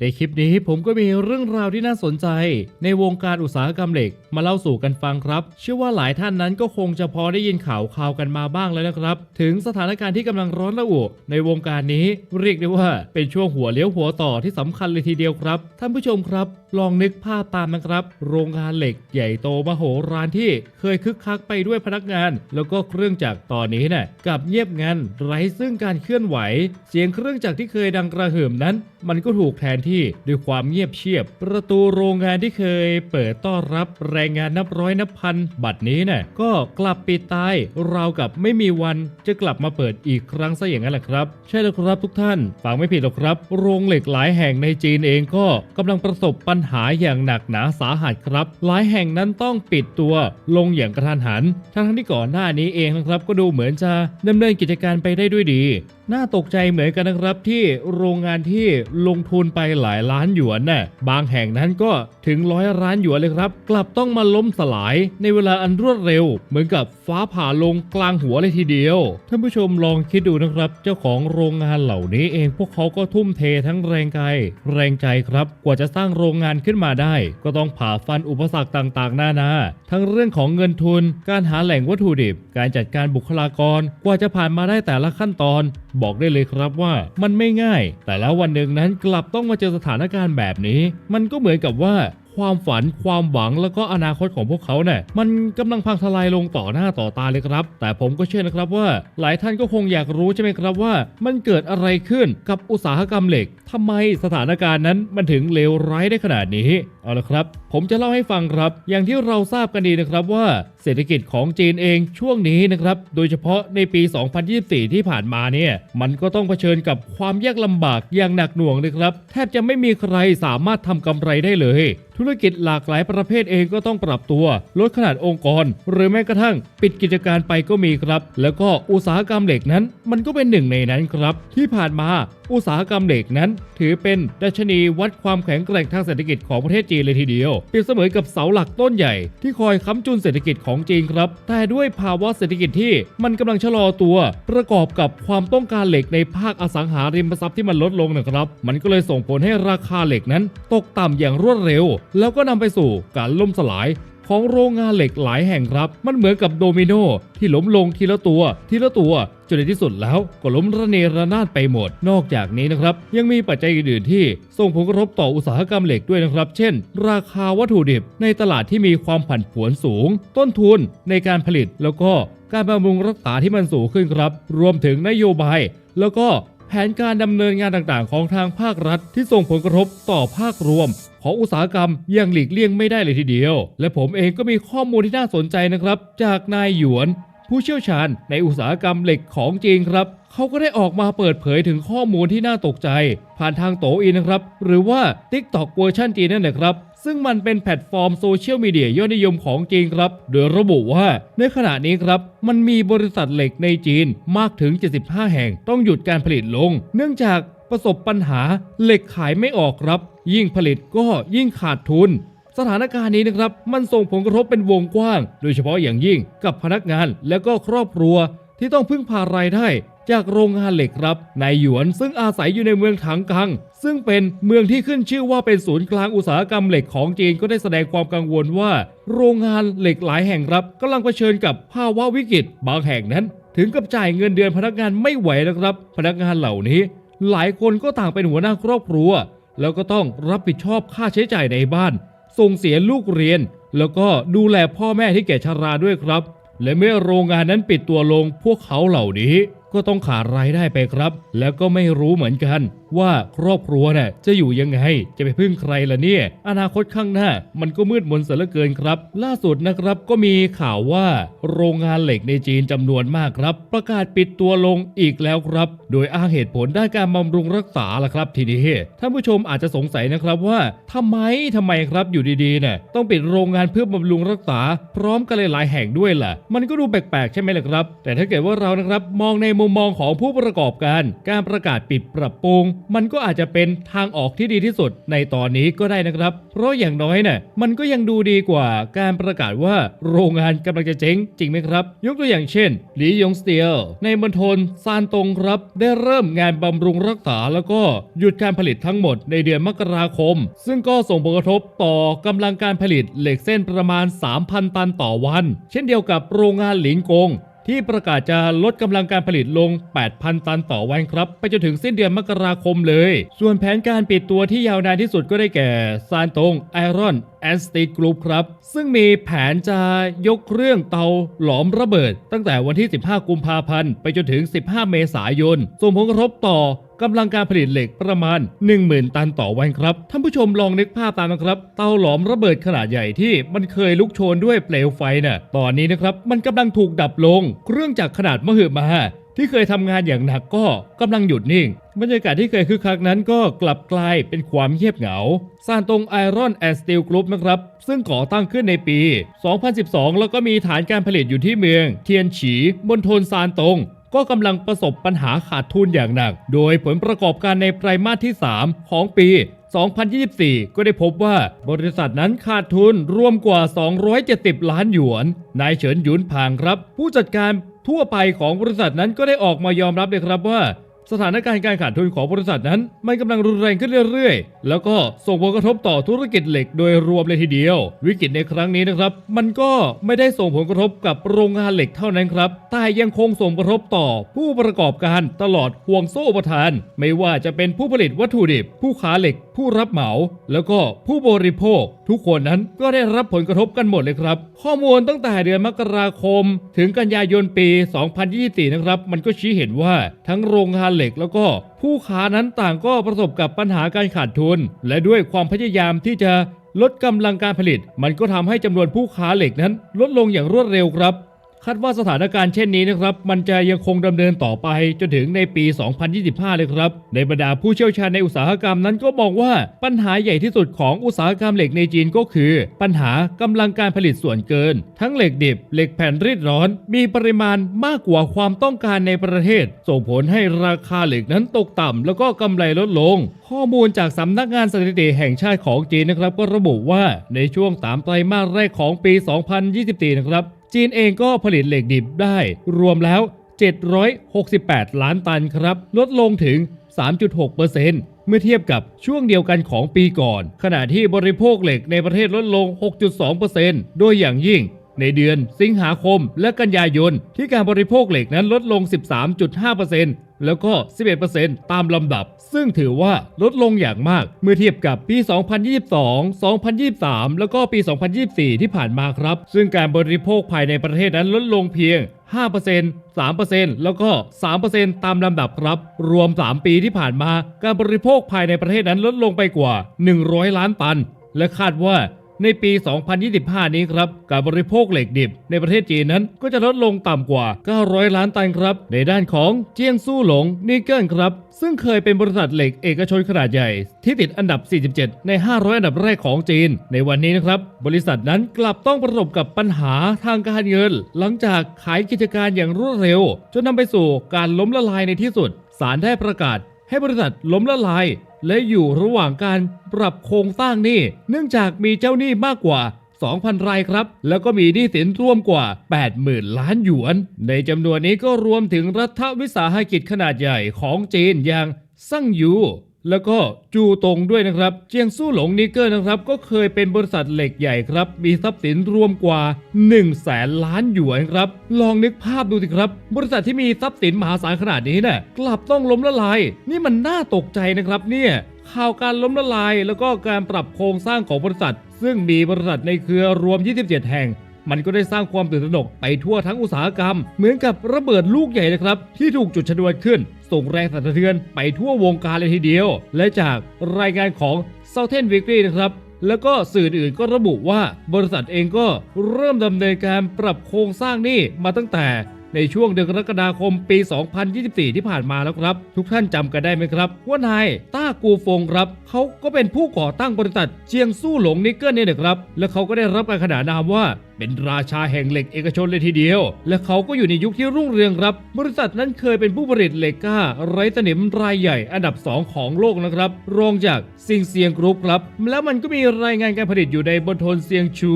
ในคลิปนี้ผมก็มีเรื่องราวที่น่าสนใจ ในวงการอุตสาหกรรมเหล็ก มาเล่าสู่กันฟังครับ เชื่อว่าหลายท่านนั้นก็คงจะพอได้ยินข่าวข่าวกันมาบ้างแล้วนะครับ ถึงสถานการณ์ที่กำลังร้อนระอุในวงการนี้เรียกได้ว่าเป็นช่วงหัวเลี้ยวหัวต่อที่สำคัญเลยทีเดียวครับ ท่านผู้ชมครับ ลองนึกภาพตามนะครับ โรงงานเหล็กใหญ่โตมโหฬารที่เคยคึกคักไปด้วยพนักงาน แล้วก็เครื่องจักรตอนนี้น่ะกับเงียบงันไร้ซึ่งการเคลื่อนไหว เสียงเครื่องจักรที่เคยดังกระหึ่มนั้น มันก็ถูกแทนที่ด้วยความเงียบเชียบ ประตูโรงงานที่เคยเปิดต้อนรับแรงงานนับร้อยนับพัน บัดนี้น่ะก็กลับปิดตายราวกับไม่มีวันจะกลับมาเปิดอีกครั้งซะอย่างนั้นแหละครับ ใช่แล้วครับทุกท่านฟังไม่ผิดหรอกครับ โรงเหล็กหลายแห่งในจีนเองก็กำลังประสบปัญหาอย่างหนักหนาสาหัสครับ หลายแห่งนั้นต้องปิดตัวลงอย่างกระทันหัน ทั้งที่ก่อนหน้านี้เองนะครับก็ดูเหมือนจะดำเนินกิจการไปได้ด้วยดี น่าตกใจเหมือนกันนะครับที่โรงงานที่ลงทุนไปหลายล้านหยวนน่ะบางแห่งนั้นก็ถึงร้อยล้านหยวนเลยครับ กลับต้องมาล้มสลายในเวลาอันรวดเร็ว เหมือนกับฟ้าผ่าลงกลางหัวเลยทีเดียว ท่านผู้ชมลองคิดดูนะครับ เจ้าของโรงงานเหล่านี้เองพวกเขาก็ทุ่มเททั้งแรงกายแรงใจครับ กว่าจะสร้างโรงงานขึ้นมาได้ ก็ต้องผ่าฟันอุปสรรคต่างๆ หน้านาทั้งเรื่องของเงินทุน การหาแหล่งวัตถุดิบ การจัดการบุคลากร กว่าจะผ่านมาได้แต่ละขั้นตอนบอกได้เลยครับว่ามันไม่ง่าย แต่แล้ววันหนึ่งนั้นกลับต้องมาเจอสถานการณ์แบบนี้ มันก็เหมือนกับว่า ความฝัน ความหวังแล้วก็อนาคตของพวกเขาเนี่ยมันกำลังพังทลายลงต่อหน้าต่อตาเลยครับ แต่ผมก็เชื่อนะครับว่า หลายท่านก็คงอยากรู้ใช่ไหมครับว่า มันเกิดอะไรขึ้นกับอุตสาหกรรมเหล็กทำไมสถานการณ์นั้นมันถึงเลวร้ายได้ขนาดนี้เอาละครับ ผมจะเล่าให้ฟังครับ อย่างที่เราทราบกันดีนะครับว่าเศรษฐกิจของจีนเองช่วงนี้นะครับ โดยเฉพาะในปี 2024 ที่ผ่านมาเนี่ย มันก็ต้องเผชิญกับความยากลำบากอย่างหนักหน่วงเลยครับ แทบจะไม่มีใครสามารถทำกำไรได้เลย ธุรรกิจหลากหลายประเภทเองก็ต้องปรับตัว ลดขนาดองค์กร หรือแม้กระทั่งปิดกิจการไปก็มีครับ แล้วก็อุตสาหกรรมเหล็กนั้น มันก็เป็นหนึ่งในนั้นครับ ที่ผ่านมา อุตสาหกรรมเหล็กนั้น ถือเป็นดัชนีวัดความแข็งแกร่งทางเศรษฐกิจของประเทศจีนเลยทีเดียว เปรียบเสมือนกับเสาหลักต้นใหญ่ ที่คอยค้ำจุนเศรษฐกิจของจีนครับ แต่ด้วยภาวะเศรษฐกิจที่มันกำลังชะลอตัว ประกอบกับความต้องการเหล็กในภาคอสังหาริมทรัพย์ที่มันลดลงนะครับ มันก็เลยส่งผลให้ราคาเหล็กนั้น ตกต่ำอย่างรวดเร็ว แล้วก็นำไปสู่การล่มสลายของโรงงานเหล็กหลายแห่งครับ มันเหมือนกับโดมิโนที่ล้มลงทีละตัว ทีละตัว จนในที่สุดแล้วก็ล้มระเนระนาดไปหมด นอกจากนี้นะครับ ยังมีปัจจัยอื่นๆที่ส่งผลกระทบต่ออุตสาหกรรมเหล็กด้วยนะครับ เช่น ราคาวัตถุดิบในตลาดที่มีความผันผวนสูง ต้นทุนในการผลิตแล้วก็การบำรุงรักษาที่มันสูงขึ้นครับ รวมถึงนโยบาย แล้วก็แผนการดำเนินงานต่างๆ ของทางภาครัฐ ที่ส่งผลกระทบต่อภาครวม ของอุตสาหกรรมอยังหลีกเลี่ยงไม่ได้เลยทีเดียว และผมเองก็มีข้อมูลที่น่าสนใจนะครับ จากนายหยวน ผู้เชี่ยวชาญในอุตสาหกรรมเหล็กของจีนครับเขาก็ได้ออกมาเปิดเผยถึงข้อมูลที่น่าตกใจ ผ่านทางโตอินนะครับ หรือว่า TikTok เวอร์ชันจีนนั่นแหละครับ ซึ่งมันเป็นแพลตฟอร์มโซเชียลมีเดียยอดนิยมของจีนครับ โดยระบุว่าในขณะนี้ครับ มันมีบริษัทเหล็กในจีนมากถึง 75 แห่ง ต้องหยุดการผลิตลง เนื่องจากประสบปัญหาเหล็กขายไม่ออกครับ ยิ่งผลิตก็ยิ่งขาดทุน สถานการณ์นี้นะครับมันส่งผลกระทบเป็นวงกว้าง โดยเฉพาะอย่างยิ่งกับพนักงานและก็ครอบครัวที่ต้องพึ่งพารายได้จากโรงงานเหล็กครับนายหยวนซึ่งอาศัยอยู่ในเมืองถังกัง ซึ่งเป็นเมืองที่ขึ้นชื่อว่าเป็นศูนย์กลางอุตสาหกรรมเหล็กของจีนก็ได้แสดงความกังวลว่า โรงงานเหล็กหลายแห่งครับกำลังเผชิญกับภาวะวิกฤตบางแห่งนั้น ถึงกับจ่ายเงินเดือนพนักงานไม่ไหวนะครับ พนักงานเหล่านี้ หลายคนก็ต่างเป็นหัวหน้าครอบครัว แล้วก็ต้องรับผิดชอบค่าใช้จ่ายในบ้าน ส่งเสียลูกเรียน แล้วก็ดูแลพ่อแม่ที่แก่ชราด้วยครับ และเมื่อโรงงานนั้นปิดตัวลงพวกเขาเหล่านี้ ก็ต้องขาดรายได้ไปครับ แล้วก็ไม่รู้เหมือนกัน ว่าครอบครัวน่ะจะอยู่ยังไง จะไปพึ่งใครล่ะเนี่ย อนาคตข้างหน้า มันก็มืดมนเสียเหลือเกินครับ ล่าสุดนะครับก็มีข่าวว่า โรงงานเหล็กในจีนจำนวนมากครับ ประกาศปิดตัวลงอีกแล้วครับ โดยอ้างเหตุผลด้านการบำรุงรักษาล่ะครับ ทีนี้ท่านผู้ชมอาจจะสงสัยนะครับว่าทำไมทำไมครับอยู่ดีๆเนี่ยต้องปิดโรงงานเพื่อบำรุงรักษา พร้อมกันหลายๆแห่งด้วยล่ะ มันก็ดูแปลกๆใช่ไหมล่ะครับ แต่ถ้าเกิดว่าเรานะครับมองในมุมมองของผู้ประกอบการ การประกาศปิดปรับปรุงมันก็อาจจะเป็นทางออกที่ดีที่สุดในตอนนี้ก็ได้นะครับ เพราะอย่างน้อยเนี่ยมันก็ยังดูดีกว่าการประกาศว่าโรงงานกำลังจะเจ๊งจริงไหมครับ ยกตัวอย่างเช่นหลียงสเตียลในมณฑลซานตงครับ ได้เริ่มงานบำรุงรักษาแล้วก็หยุดการผลิตทั้งหมดในเดือนมกราคม ซึ่งก็ส่งผลกระทบต่อกำลังการผลิตเหล็กเส้นประมาณ 3,000 ตันต่อวัน เช่นเดียวกับโรงงานหลิงกง ที่ประกาศจะลดกำลังการผลิตลง 8,000 ตันต่อวันครับ ไปจนถึงสิ้นเดือนมกราคมเลย ส่วนแผนการปิดตัวที่ยาวนานที่สุดก็ได้แก่ซานตงไอรอนแอนสตีกรุ๊ปครับ ซึ่งมีแผนจะยกเครื่องเตาหลอมระเบิด ตั้งแต่วันที่ 15 กุมภาพันธ์ ไปจนถึง 15 เมษายนส่งผลกระทบต่อ กำลังการผลิตเหล็กประมาณ 10,000 ตันต่อวันครับ ท่านผู้ชมลองนึกภาพตามนะครับ เตาหลอมระเบิดขนาดใหญ่ที่มันเคยลุกโชนด้วยเปลวไฟน่ะตอนนี้นะครับมันกำลังถูกดับลง เครื่องจักรขนาดมหึมาที่เคยทำงานอย่างหนักก็กำลังหยุดนิ่ง บรรยากาศที่เคยคึกคักนั้นก็กลับกลายเป็นความเงียบเหงาซานตงไอรอนแอนด์สตีลกรุ๊ปนะครับ ซึ่งก่อตั้งขึ้นในปี 2012 แล้วก็มีฐานการผลิตอยู่ที่เมือง เทียนฉีมณฑลซานตง ก็กำลังประสบปัญหาขาดทุนอย่างหนัก โดยผลประกอบการในไตรมาสที่ 3 ของปี 2024 ก็ได้พบว่าบริษัทนั้นขาดทุนรวมกว่า 270 ล้านหยวน นายเฉินหยุนผางครับ ผู้จัดการทั่วไปของบริษัทนั้นก็ได้ออกมายอมรับเลยครับว่า สถานการณ์การขาดทุนของบริษัทนั้นมันกำลังรุนแรงขึ้นเรื่อยๆ แล้วก็ส่งผลกระทบต่อธุรกิจเหล็กโดยรวมเลยทีเดียว วิกฤตในครั้งนี้นะครับ มันก็ไม่ได้ส่งผลกระทบกับโรงงานเหล็กเท่านั้นครับแต่ยังคงส่งผลกระทบต่อผู้ประกอบการตลอดห่วงโซ่อุปทาน ไม่ว่าจะเป็นผู้ผลิตวัตถุดิบ ผู้ค้าเหล็ก ผู้รับเหมา แล้วก็ผู้บริโภค ทุกคนนั้นก็ได้รับผลกระทบกันหมดเลยครับ ข้อมูลตั้งแต่เดือนมกราคม ถึงกันยายนปี 2024 นะครับ มันก็ชี้เห็นว่าทั้งโรงงานเหล็กแล้วก็ผู้ค้านั้นต่างก็ประสบกับปัญหาการขาดทุน และด้วยความพยายามที่จะลดกำลังการผลิต มันก็ทำให้จำนวนผู้ค้าเหล็กนั้นลดลงอย่างรวดเร็วครับ คาดว่าสถานการณ์เช่นนี้นะครับ มันจะยังคงดำเนินต่อไปจนถึงในปี 2025 เลยครับ ในบรรดาผู้เชี่ยวชาญในอุตสาหกรรมนั้นก็บอกว่าปัญหาใหญ่ที่สุดของอุตสาหกรรมเหล็กในจีนก็คือ ปัญหากำลังการผลิตส่วนเกิน ทั้งเหล็กดิบ เหล็กแผ่นรีดร้อน มีปริมาณมากกว่าความต้องการในประเทศ ส่งผลให้ราคาเหล็กนั้นตกต่ำแล้วก็กำไรลดลง ข้อมูลจากสำนักงานสถิติแห่งชาติของจีนนะครับ ก็ระบุว่าในช่วงสามไตรมาสแรกของปี 2024 นะครับ จีนเองก็ผลิตเหล็กดิบได้รวมแล้ว 768 ล้านตันครับ ลดลงถึง 3.6%เมื่อเทียบกับช่วงเดียวกันของปีก่อน ขณะที่บริโภคเหล็กในประเทศลดลง 6.2%โดยอย่างยิ่ง ในเดือนสิงหาคมและกันยายน ที่การบริโภคเหล็กนั้นลดลง 13.5%แล้วก็ 11%ตามลำดับ ซึ่งถือว่าลดลงอย่างมากเมื่อเทียบกับปี 2022 2023 แล้วก็ปี 2024 ที่ผ่านมาครับ ซึ่งการบริโภคภายในประเทศนั้นลดลงเพียง 5% 3%แล้วก็ 3%ตามลำดับครับ รวม 3 ปีที่ผ่านมา การบริโภคภายในประเทศนั้นลดลงไปกว่า 100 ล้านตัน และคาดว่า ในปี 2025 นี้ครับ การบริโภคเหล็กดิบในประเทศจีนนั้นก็จะลดลงต่ำกว่า 900 ล้านตันครับ ในด้านของเจียงสู้หลงนิกเกิลครับ ซึ่งเคยเป็นบริษัทเหล็กเอกชนขนาดใหญ่ ที่ติดอันดับ 47 ใน 500 อันดับแรกของจีน ในวันนี้นะครับ บริษัทนั้นกลับต้องประสบกับปัญหาทางการเงิน หลังจากขายกิจการอย่างรวดเร็ว จนนำไปสู่การล้มละลายในที่สุดศาลได้ประกาศให้บริษัทล้มละลาย และอยู่ระหว่างการปรับโครงสร้างหนี้ เนื่องจากมีเจ้าหนี้มากกว่า 2,000 รายครับ แล้วก็มีหนี้สินรวมกว่า 80,000 ล้านหยวน ในจำนวนนี้ก็รวมถึงรัฐวิสาหกิจขนาดใหญ่ของจีนอย่างซั่งยู แล้วก็จูตงด้วยนะครับ เจียงสู้หลงนิกเกอร์นะครับ ก็เคยเป็นบริษัทเหล็กใหญ่ครับ มีทรัพย์สินรวมกว่า1แสนล้านหยวนครับ ลองนึกภาพดูสิครับ บริษัทที่มีทรัพย์สินมหาศาลขนาดนี้เนี่ยกลับต้องล้มละลาย นี่มันน่าตกใจนะครับเนี่ยข่าวการล้มละลาย แล้วก็การปรับโครงสร้างของบริษัท ซึ่งมีบริษัทในเครือรวม 27 แห่งมันก็ได้สร้างความตื่นตระหนกไปทั่วทั้งอุตสาหกรรม เหมือนกับระเบิดลูกใหญ่นะครับ ที่ถูกจุดชนวนขึ้น ส่งแรงสั่นสะเทือนไปทั่ววงการเลยทีเดียว และจากรายงานของ Southern Weekly นะครับแล้วก็สื่ออื่นก็ระบุว่าบริษัทเองก็เริ่มดำเนินการปรับโครงสร้างหนี้มาตั้งแต่ในช่วงเดือนกรกฎาคมปี 2024 ที่ผ่านมาแล้วครับ ทุกท่านจำกันได้ไหมครับ ว่านายต้ากูฟงครับ เขาก็เป็นผู้ก่อตั้งบริษัทเจียงสู้หลงนิกเกิลเนี่ยนะครับ และเขาก็ได้รับการขนานนามว่า เป็นราชาแห่งเหล็กเอกชนเลยทีเดียว และเขาก็อยู่ในยุคที่รุ่งเรืองครับ บริษัทนั้นเคยเป็นผู้ผลิตเหล็กก้า ไร้สนิมรายใหญ่อันดับ 2 ของโลกนะครับ รองจากซิงเซียงกรุ๊ปครับ แล้วมันก็มีรายงานการผลิตอยู่ในบนทนเซียงชู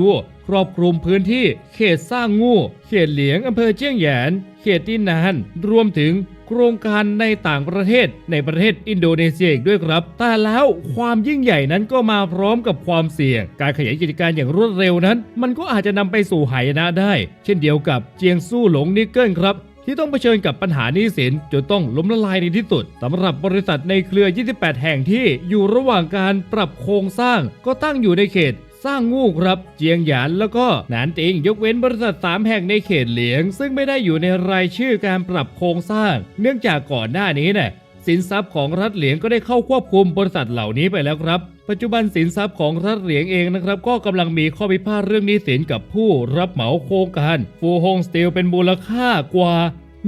ครอบคลุมพื้นที่ เขตสร้างงู เขตเหลียงอำเภอเจียงแหยนเขตตินนาน รวมถึง โครงการในต่างประเทศในประเทศอินโดนีเซียอีกด้วยครับ แต่แล้วความยิ่งใหญ่นั้นก็มาพร้อมกับความเสี่ยง การขยายกิจการอย่างรวดเร็วนั้น มันก็อาจจะนำไปสู่หายนะได้ เช่นเดียวกับเจียงสู้หลงนิกเกิลครับที่ต้องเผชิญกับปัญหานี้สินจนต้องล้มละลายในที่สุดสำหรับบริษัทในเครือ 28 แห่งที่อยู่ระหว่างการปรับโครงสร้าง ก็ตั้งอยู่ในเขต สร้างงูครับเจียงหยานแล้วก็หนานติงยกเว้นบริษัท 3 แห่งในเขตเหลียง ซึ่งไม่ได้อยู่ในรายชื่อการปรับโครงสร้าง เนื่องจากก่อนหน้านี้เนี่ยสินทรัพย์ของรัฐเหลียงก็ได้เข้าควบคุมบริษัทเหล่านี้ไปแล้วครับ ปัจจุบันสินทรัพย์ของรัฐเหลียงเองนะครับ ก็กำลังมีข้อพิพาทเรื่องนี้สินกับผู้รับเหมาโครงการฟูฮงสตีลเป็นมูลค่ากว่า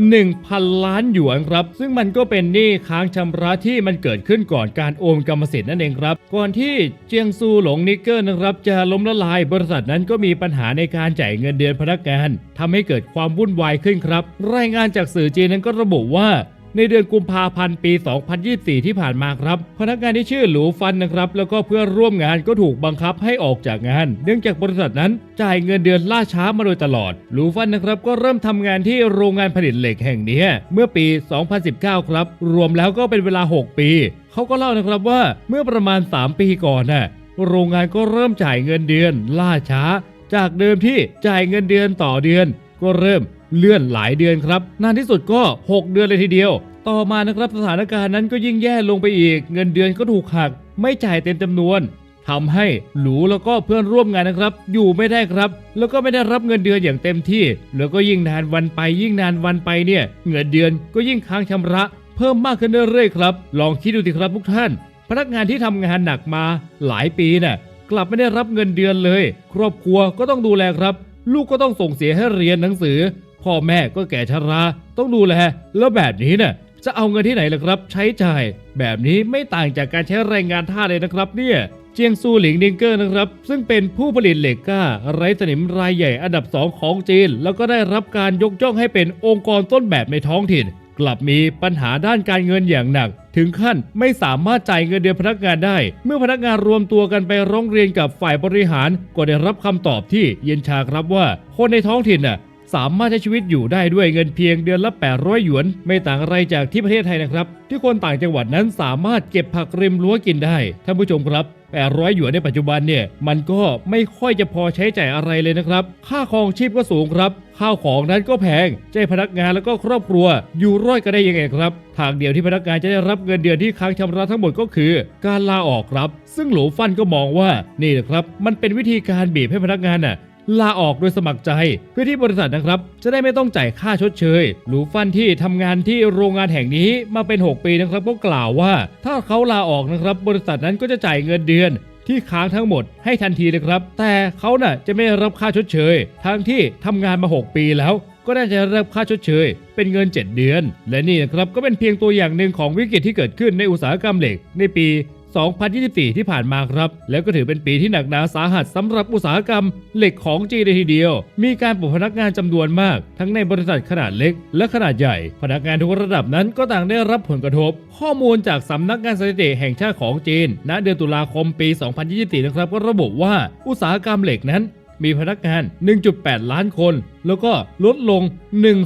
1,000 ล้านหยวนครับ ซึ่งมันก็เป็นหนี้ค้างชำระที่มันเกิดขึ้นก่อนการโอนกรรมสิทธิ์นั่นเองครับ ก่อนที่เจียงซูหลงนิกเกิลนะครับ จะล้มละลายบริษัทนั้นก็มีปัญหาในการจ่ายเงินเดือนพนักงานทำให้เกิดความวุ่นวายขึ้นครับ รายงานจากสื่อจีนนั้นก็ระบุว่า ในเดือนกุมภาพันธ์ปี 2024 ที่ผ่านมาครับ พนักงานที่ชื่อหลูฟันนะครับ แล้วก็เพื่อนร่วมงานก็ถูกบังคับให้ออกจากงาน เนื่องจากบริษัทนั้นจ่ายเงินเดือนล่าช้ามาโดยตลอด หลูฟันนะครับก็เริ่มทำงานที่โรงงานผลิตเหล็กแห่งนี้ เมื่อปี 2019 ครับ รวมแล้วก็เป็นเวลา 6 ปี เขาก็เล่านะครับว่าเมื่อประมาณ 3 ปีก่อนน่ะโรงงานก็เริ่มจ่ายเงินเดือนล่าช้า จากเดิมที่จ่ายเงินเดือนต่อเดือน ก็เริ่ม เลื่อนหลายเดือนครับ นานที่สุดก็ 6 เดือนเลยทีเดียว ต่อมานะครับสถานการณ์นั้นก็ยิ่งแย่ลงไปอีก เงินเดือนก็ถูกหัก ไม่จ่ายเต็มจำนวนทำให้หลูแล้วก็เพื่อนร่วมงานนะครับ อยู่ไม่ได้ครับ แล้วก็ไม่ได้รับเงินเดือนอย่างเต็มที่ แล้วก็ยิ่งนานวันไป ยิ่งนานวันไปเนี่ย เงินเดือนก็ยิ่งค้างชำระ เพิ่มมากขึ้นเรื่อยๆครับ ลองคิดดูสิครับทุกท่าน พนักงานที่ทำงานหนักมาหลายปีน่ะกลับไม่ได้รับเงินเดือนเลย ครอบครัวก็ต้องดูแลครับ ลูกก็ต้องส่งเสียให้เรียนหนังสือ พ่อแม่ก็แก่ชราต้องดูแลแล้วแบบนี้เน่ะจะเอาเงินที่ไหนล่ะครับ ใช้จ่ายแบบนี้ไม่ต่างจากการใช้แรงงานท่าเลยนะครับเนี่ยเจียงซูหลิงดิงเกอร์นะครับ ซึ่งเป็นผู้ผลิตเหล็กก้า ไร้สนิมรายใหญ่อันดับ 2 ของจีน แล้วก็ได้รับการยกย่องให้เป็นองค์กรต้นแบบในท้องถิ่น กลับมีปัญหาด้านการเงินอย่างหนัก ถึงขั้นไม่สามารถจ่ายเงินเดือนพนักงานได้ เมื่อพนักงานรวมตัวกันไปร้องเรียนกับฝ่ายบริหาร ก็ได้รับคำตอบที่เย็นชาครับว่า คนในท้องถิ่นน่ะ สามารถใช้ชีวิตอยู่ได้ด้วยเงินเพียงเดือนละ 800 หยวน ไม่ต่างอะไรจากที่ประเทศไทยนะครับ ที่คนต่างจังหวัดนั้นสามารถเก็บผักริมรั้วกินได้ท่านผู้ชมครับ800หยวนในปัจจุบันเนี่ยมันก็ไม่ค่อยจะพอใช้จ่ายอะไรเลยนะครับ ค่าครองชีพก็สูงครับ ข้าวของนั้นก็แพงใจพนักงานแล้วก็ครอบครัว อยู่รอดกันได้ยังไงครับ ทางเดียวที่พนักงานจะได้รับเงินเดือนที่ค้างชำระทั้งหมดก็คือ การลาออกครับ ซึ่งหลูฟันก็มองว่านี่นะครับ มันเป็นวิธีการบีบให้พนักงานน่ะ ลาออกโดยสมัครใจ เพื่อที่บริษัทนะครับ จะได้ไม่ต้องจ่ายค่าชดเชย หลูฟันที่ทำงานที่โรงงานแห่งนี้มาเป็น 6 ปีนะครับก็กล่าวว่า ถ้าเขาลาออกนะครับ บริษัทนั้นก็จะจ่ายเงินเดือนที่ค้างทั้งหมดให้ทันทีเลยครับ แต่เขาน่ะจะไม่รับค่าชดเชย ทั้งที่ทำงานมา 6 ปีแล้ว ก็น่าจะรับค่าชดเชย เป็นเงิน 7 เดือน และนี่นะครับก็เป็นเพียงตัวอย่างหนึ่งของวิกฤตที่เกิดขึ้นในอุตสาหกรรมเหล็กในปี 2024 ที่ผ่านมาครับ แล้วก็ถือเป็นปีที่หนักหนาสาหัสสำหรับอุตสาหกรรมเหล็กของจีนเลยทีเดียว มีการปลดพนักงานจำนวนมาก ทั้งในบริษัทขนาดเล็ก และขนาดใหญ่ พนักงานทุกระดับนั้นก็ต่างได้รับผลกระทบ ข้อมูลจากสำนักงานสถิติแห่งชาติของจีน ณ เดือนตุลาคมปี 2024 นะครับ ก็ระบุว่าอุตสาหกรรมเหล็กนั้นมีพนักงาน 1.8 ล้านคน แล้วก็ลดลง 1 1 0 0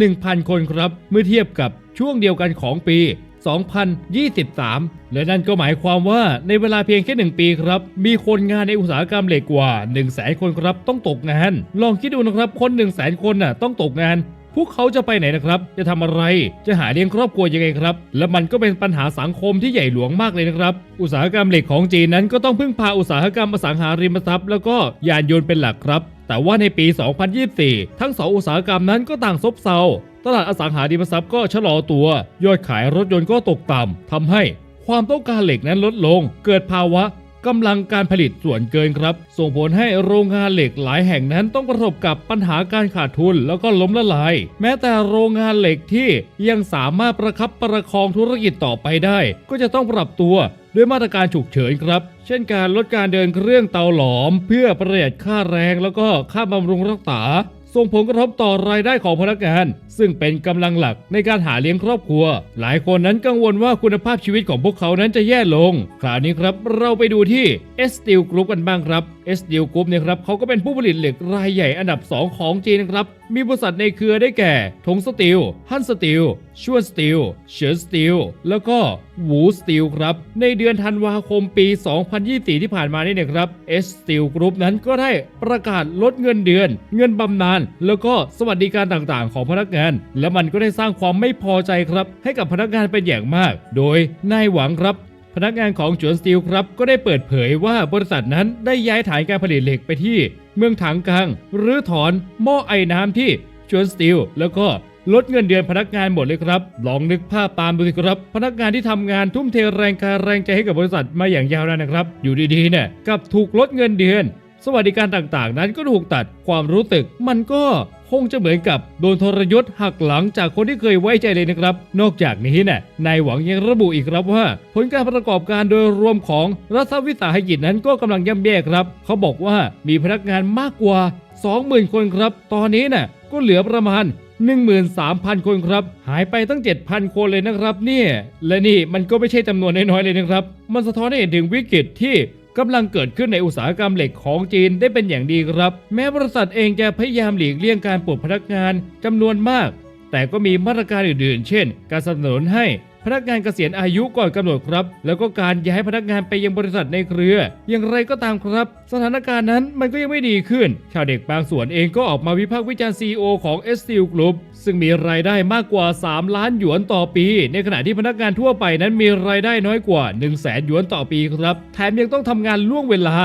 0 0 คนครับ เมื่อเทียบกับช่วงเดียวกันของปี 2023 และนั่นก็หมายความว่าในเวลาเพียงแค่ 1 ปีครับ มีคนงานในอุตสาหกรรมเหล็กกว่า 1 0 0 0 0แคนครับต้องตกงาน ลองคิดดูนะครับคน 1 0 0 0 0 0 คนน่ะต้องตกงานพวกเขาจะไปไหนนะครับ จะทำอะไร จะหาเลี้ยงครอบครัวยังไงครับ และมันก็เป็นปัญหาสังคมที่ใหญ่หลวงมากเลยนะครับ อุตสาหกรรมเหล็กของจีนนั้นก็ต้องพึ่งพาอุตสาหกรรมอสังหาริมทรัพย์ แล้วก็ยานยนต์เป็นหลักครับ แต่ว่าในปี 2024 ทั้งสองอุตสาหกรรมนั้นก็ต่างซบเซา ตลาดอสังหาริมทรัพย์ก็ชะลอตัว ยอดขายรถยนต์ก็ตกต่ำทำให้ความต้องการเหล็กนั้นลดลง เกิดภาวะ กำลังการผลิตส่วนเกินครับ ส่งผลให้โรงงานเหล็กหลายแห่งนั้นต้องประสบกับปัญหาการขาดทุนแล้วก็ล้มละลาย แม้แต่โรงงานเหล็กที่ยังสามารถประคับประคองธุรกิจต่อไปได้ ก็จะต้องปรับตัวด้วยมาตรการฉุกเฉินครับ เช่นการลดการเดินเครื่องเตาหลอม เพื่อประหยัดค่าแรงแล้วก็ค่าบำรุงรักษา ส่งผลกระทบต่อรายได้ของพนักงาน ซึ่งเป็นกำลังหลักในการหาเลี้ยงครอบครัว หลายคนนั้นกังวลว่าคุณภาพชีวิตของพวกเขานั้นจะแย่ลง คราวนี้ครับเราไปดูที่ S Steel Group กันบ้างครับ S Steel Group เนี่ยครับเขาก็เป็นผู้ผลิตเหล็กรายใหญ่อันดับ 2 ของจีนครับมีบริษัทในเครือได้แก่ทงสตีลฮันสตีลชวนสตีลเฉินสตีลแล้วก็วูสตีลครับ ในเดือนธันวาคมปี 2024 ที่ผ่านมานี่เนี่ยครับ S Steel Group นั้นก็ได้ประกาศลดเงินเดือน เงินบำนาญแล้วก็สวัสดิการต่างๆ ของพนักงาน และมันก็ได้สร้างความไม่พอใจครับ ให้กับพนักงานเป็นอย่างมาก โดยนายหวังครับ พนักงานของจวนสตีลครับก็ได้เปิดเผยว่าบริษัทนั้นได้ย้ายฐานการผลิตเหล็กไปที่ เมืองถังกังหรือถอนหม้อไอ้น้ำที่จวนสตีลแล้วก็ลดเงินเดือนพนักงานหมดเลยครับ ลองนึกภาพตามดูสิครับ พนักงานที่ทำงานทุ่มเทแรงกายแรงใจให้กับบริษัทมาอย่างยาวนานนะครับ อยู่ดีๆเนี่ยกับถูกลดเงินเดือน สวัสดิการต่างๆ นั้นก็ถูกตัดความรู้สึก มันก็คงจะเหมือนกับโดนทรยศหักหลังจากคนที่เคยไว้ใจเลยนะครับ นอกจากนี้เนี่ยนายหวังยังระบุอีกครับว่า ผลการประกอบการโดยรวมของรัฐวิสาหกิจนั้นก็กำลังย่ำแย่ครับ เขาบอกว่ามีพนักงานมากกว่า 20,000 คนครับ ตอนนี้น่ะก็เหลือประมาณ13,000 คนครับ หายไปตั้ง 7,000 คนเลยนะครับเนี่ย และนี่มันก็ไม่ใช่จำนวนน้อยๆเลยนะครับ มันสะท้อนให้เห็นถึงวิกฤตที่ กำลังเกิดขึ้นในอุตสาหกรรมเหล็กของจีนได้เป็นอย่างดีครับ แม้บริษัทเองจะพยายามหลีกเลี่ยงการปลดพนักงานจำนวนมาก แต่ก็มีมาตรการอื่นๆ เช่น การสนับสนุนให้ พนักงานเกษียณอายุก่อนกำหนดครับ แล้วก็การย้ายพนักงานไปยังบริษัทในเครือ อย่างไรก็ตามครับ สถานการณ์นั้นมันก็ยังไม่ดีขึ้น ชาวเด็กบางส่วนเองก็ออกมาวิพากษ์วิจารณ์ CEO ของ s t e e l Group ซึ่งมีรายได้มากกว่า 3 ล้านหยวนต่อปี ในขณะที่พนักงานทั่วไปนั้นมีรายได้น้อยกว่า 1 0 0 0 0แสนหยวนต่อปีครับ แถมยังต้องทำงานล่วงเวลา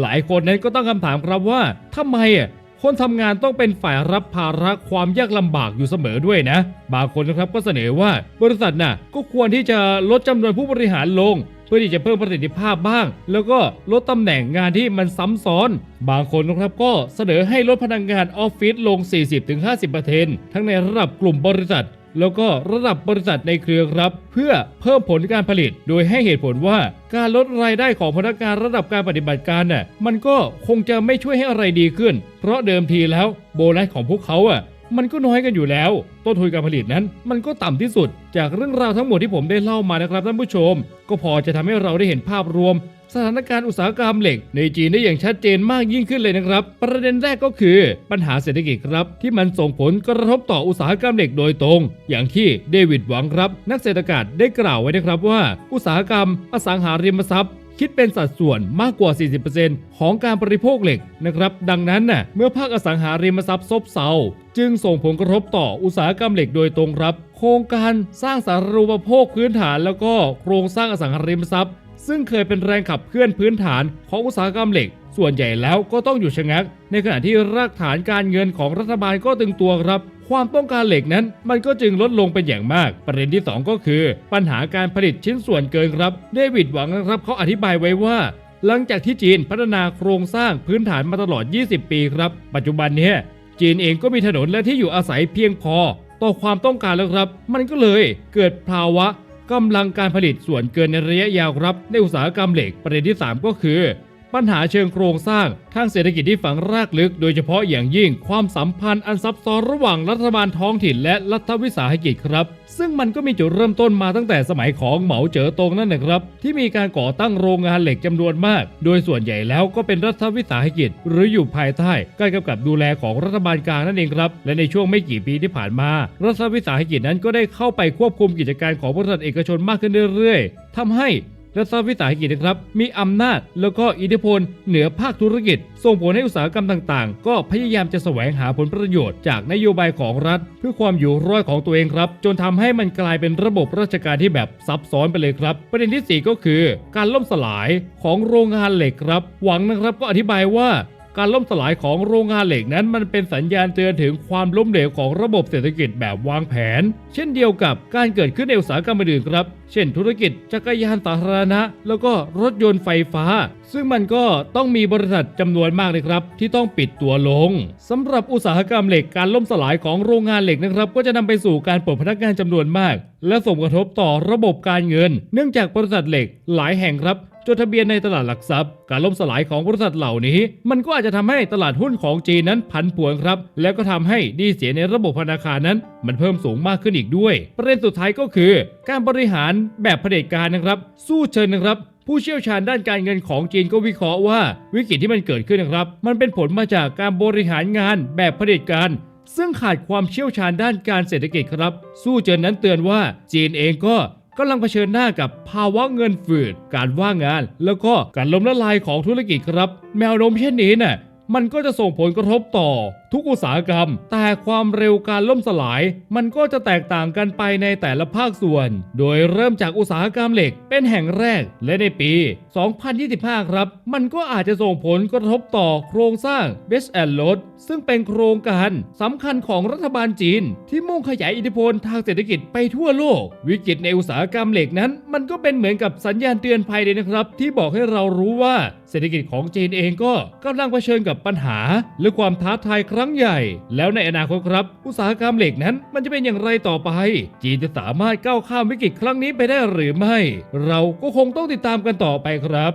หลายคนนั้นก็ตั้งคำถามครับว่าทำไมอะ คนทำงานต้องเป็นฝ่ายรับภาระความยากลำบากอยู่เสมอด้วยนะ บางคนนะครับก็เสนอว่าบริษัทน่ะก็ควรที่จะลดจำนวนผู้บริหารลง เพื่อที่จะเพิ่มประสิทธิภาพบ้าง แล้วก็ลดตำแหน่งงานที่มันซ้ำซ้อน บางคนนะครับก็เสนอให้ลดพนักงานออฟฟิศลง 40-50%ทั้งในระดับกลุ่มบริษัท แล้วก็ระดับบริษัทในเครือครับ เพื่อเพิ่มผลการผลิต โดยให้เหตุผลว่าการลดรายได้ของพนักงานระดับการปฏิบัติการน่ะมันก็คงจะไม่ช่วยให้อะไรดีขึ้น เพราะเดิมทีแล้วโบนัสของพวกเขาอะมันก็น้อยกันอยู่แล้ว ต้นทุนการผลิตนั้น มันก็ต่ำที่สุด จากเรื่องราวทั้งหมดที่ผมได้เล่ามานะครับท่านผู้ชม ก็พอจะทำให้เราได้เห็นภาพรวม สถานการณ์อุตสาหกรรมเหล็ก ในจีนได้อย่างชัดเจนมากยิ่งขึ้นเลยนะครับ ประเด็นแรกก็คือปัญหาเศรษฐกิจครับ ที่มันส่งผลกระทบต่ออุตสาหกรรมเหล็กโดยตรง อย่างที่เดวิดหวังครับ นักเศรษฐศาสตร์ได้กล่าวไว้นะครับว่า อุตสาหกรรมอสังหาริมทรัพย์คิดเป็นสัดส่วนมากกว่า 40%ของการบริโภคเหล็กนะครับ ดังนั้นน่ะเมื่อภาคอสังหาริมทรัพย์ซบเซาจึงส่งผลกระทบต่ออุตสาหกรรมเหล็กโดยตรงครับ โครงการสร้างสารูปโภคพื้นฐาน แล้วก็โครงสร้างอสังหาริมทรัพย์ ซึ่งเคยเป็นแรงขับเคลื่อนพื้นฐานของอุตสาหกรรมเหล็ก ส่วนใหญ่แล้วก็ต้องอยู่ชะงัก ในขณะที่รากฐานการเงินของรัฐบาลก็ตึงตัวครับ ความต้องการเหล็กนั้น มันก็จึงลดลงเป็นอย่างมาก ประเด็นที่ 2 ก็คือ ปัญหาการผลิตชิ้นส่วนเกินครับเดวิดหวังนะครับเขาอธิบายไว้ว่าหลังจากที่จีนพัฒนาโครงสร้างพื้นฐานมาตลอด 20 ปีครับ ปัจจุบันนี้จีนเองก็มีถนนและที่อยู่อาศัยเพียงพอ ต่อความต้องการแล้วครับ มันก็เลยเกิดภาวะ กำลังการผลิตส่วนเกินในระยะยาวครับในอุตสาหกรรมเหล็กประเด็นที่ 3 ก็คือ ปัญหาเชิงโครงสร้างทางเศรษฐกิจที่ฝังรากลึก โดยเฉพาะอย่างยิ่งความสัมพันธ์อันซับซ้อนระหว่างรัฐบาลท้องถิ่นและรัฐวิสาหกิจครับ ซึ่งมันก็มีจุดเริ่มต้นมาตั้งแต่สมัยของเหมาเจ๋อตงนั่นนะครับ ที่มีการก่อตั้งโรงงานเหล็กจำนวนมาก โดยส่วนใหญ่แล้วก็เป็นรัฐวิสาหกิจ หรืออยู่ภายใต้การกำกับดูแลของรัฐบาลกลางนั่นเองครับ และในช่วงไม่กี่ปีที่ผ่านมา รัฐวิสาหกิจนั้นก็ได้เข้าไปควบคุมกิจการของบริษัทเอกชนมากขึ้นเรื่อยๆทำให้ รัฐวิสาหกิจนะครับ มีอำนาจแล้วก็อิทธิพลเหนือภาคธุรกิจ ส่งผลให้อุตสาหกรรมต่างๆ ก็พยายามจะแสวงหาผลประโยชน์จากนโยบายของรัฐ เพื่อความอยู่รอดของตัวเองครับ จนทำให้มันกลายเป็นระบบราชการที่แบบซับซ้อนไปเลยครับ ประเด็นทีสี่ 4 ก็คือ การล่มสลายของโรงงานเหล็กครับ หวังนะครับก็อธิบายว่า การล่มสลายของโรงงานเหล็กนั้นมันเป็นสัญญาณเตือนถึงความล้มเหลวของระบบเศรษฐกิจแบบวางแผน เช่นเดียวกับการเกิดขึ้นในอุตสาหกรรมอื่นครับ เช่น ธุรกิจจักรยานสาธารณะ แล้วก็รถยนต์ไฟฟ้า ซึ่งมันก็ต้องมีบริษัทจำนวนมากเลยครับ ที่ต้องปิดตัวลงสำหรับอุตสาหกรรมเหล็กการล่มสลายของโรงงานเหล็กนะครับ ก็จะนำไปสู่การปลดพนักงานจำนวนมาก และส่งกระทบต่อระบบการเงิน เนื่องจากบริษัทเหล็กหลายแห่งครับ จดทะเบียนในตลาดหลักทรัพย์ การล่มสลายของบริษัทเหล่านี้ มันก็อาจจะทำให้ตลาดหุ้นของจีนนั้นผันผวนครับ แล้วก็ทำให้หนี้เสียในระบบธนาคารนั้น มันเพิ่มสูงมากขึ้นอีกด้วย ประเด็นสุดท้ายก็คือ การบริหารแบบเผด็จการนะครับ สู้เชิญนะครับผู้เชี่ยวชาญด้านการเงินของจีนก็วิเคราะห์ว่าวิกฤตที่มันเกิดขึ้นนะครับ มันเป็นผลมาจากการบริหารงานแบบเผด็จการ ซึ่งขาดความเชี่ยวชาญด้านการเศรษฐกิจครับ สู้เจินนั้นเตือนว่าจีนเองก็ กำลังเผชิญหน้ากับภาวะเงินฝืด การว่างงาน แล้วก็การล้มละลายของธุรกิจครับ แมวโน้มเช่นนี้น่ะมันก็จะส่งผลกระทบต่อ ทุกอุตสาหกรรม แต่ความเร็วการล่มสลาย มันก็จะแตกต่างกันไปในแต่ละภาคส่วน โดยเริ่มจากอุตสาหกรรมเหล็กเป็นแห่งแรก และในปี 2025 ครับ มันก็อาจจะส่งผลกระทบต่อโครงสร้าง Best and Road ซึ่งเป็นโครงการสำคัญของรัฐบาลจีน ที่มุ่งขยายอิทธิพลทางเศรษฐกิจไปทั่วโลก วิกฤตในอุตสาหกรรมเหล็กนั้น มันก็เป็นเหมือนกับสัญญาณเตือนภัยเลยนะครับ ที่บอกให้เรารู้ว่าเศรษฐกิจของจีนเองก็กำลังเผชิญกับปัญหา และความท้าทายครับรั้งใหญ่ แล้วในอนาคตครับ อุตสาหกรรมเหล็กนั้น มันจะเป็นอย่างไรต่อไป จีนจะสามารถก้าวข้ามวิกฤตครั้งนี้ไปได้หรือไม่ เราก็คงต้องติดตามกันต่อไปครับ